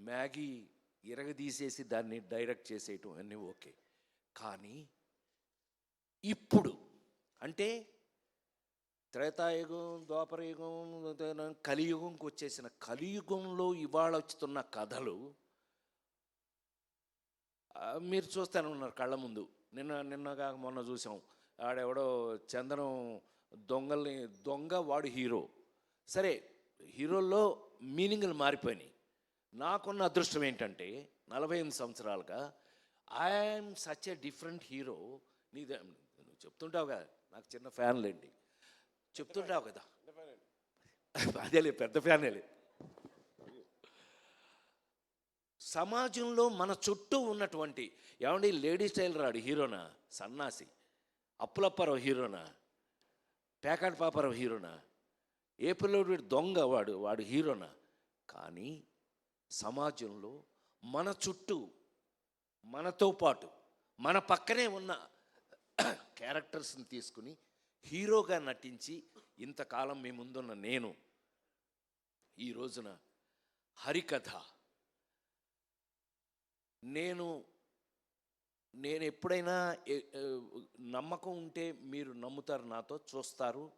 Maggi ఇరగదీసేసి దాన్ని direct చేసేయటం అన్నీ okay. కానీ ఇప్పుడు అంటే త్రేతాయుగం ద్వాపరయుగం కలియుగంకి వచ్చేసిన కలియుగంలో ఇవాళ వచ్చుతున్న కథలు మీరు చూస్తూనే ఉన్నారు కళ్ళ ముందు. నిన్న నిన్నగా మొన్న చూసాం. ఆడెవడో చందనం దొంగల్ని దొంగ వాడు హీరో. సరే హీరోల్లో మీనింగ్లు మారిపోయినాయి. నాకున్న అదృష్టం ఏంటంటే నలభై ఎనిమిది సంవత్సరాలుగా I'm such a different hero నీదే నువ్వు చెప్తుంటావు కదా నాకు చిన్న ఫ్యాన్లేండి చెప్తుంటావు కదా. అదేలే పెద్ద ఫ్యానేలే సమాజంలో మన చుట్టూ ఉన్నటువంటి ఏమండి లేడీ స్టైల్ రాడు హీరోనా సన్నాసి. అప్పులప్పారావు హీరోనా పేకాట్ పాపారావు హీరోనా ఏ పిల్లోడు దొంగ వాడు వాడు హీరోనా. కానీ సమాజంలో మన చుట్టూ మనతో పాటు మన పక్కనే ఉన్న క్యారెక్టర్స్ని తీసుకుని హీరోగా నటించి ఇంతకాలం మీ ముందున్న నేను ఈ రోజున హరికథ. నేను నేను ఎప్పుడైనా నమ్మకం ఉంటే మీరు నమ్ముతారు నాతో చూస్తారు.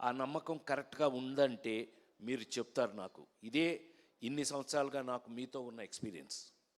ఆ నమ్మకం కరెక్ట్గా ఉందంటే మీరు చెప్తారు నాకు. ఇదే ఇన్ని సంవత్సరాలుగా నాకు మీతో ఉన్న ఎక్స్పీరియన్స్.